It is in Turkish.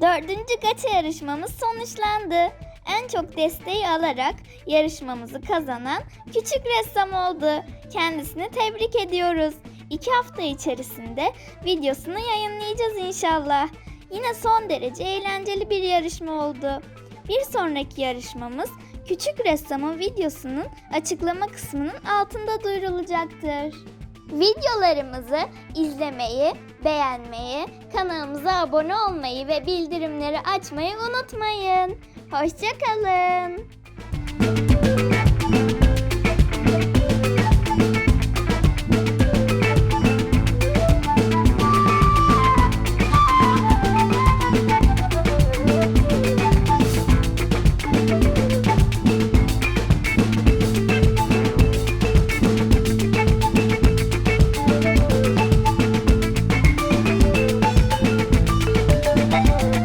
Dördüncü gacha yarışmamız sonuçlandı. En çok desteği alarak yarışmamızı kazanan küçük ressam oldu. Kendisini tebrik ediyoruz. İki hafta içerisinde videosunu yayınlayacağız inşallah. Yine son derece eğlenceli bir yarışma oldu. Bir sonraki yarışmamız küçük ressamın videosunun açıklama kısmının altında duyurulacaktır. Videolarımızı izlemeyi, beğenmeyi, kanalımıza abone olmayı ve bildirimleri açmayı unutmayın. Hoşçakalın. thank you Thank you.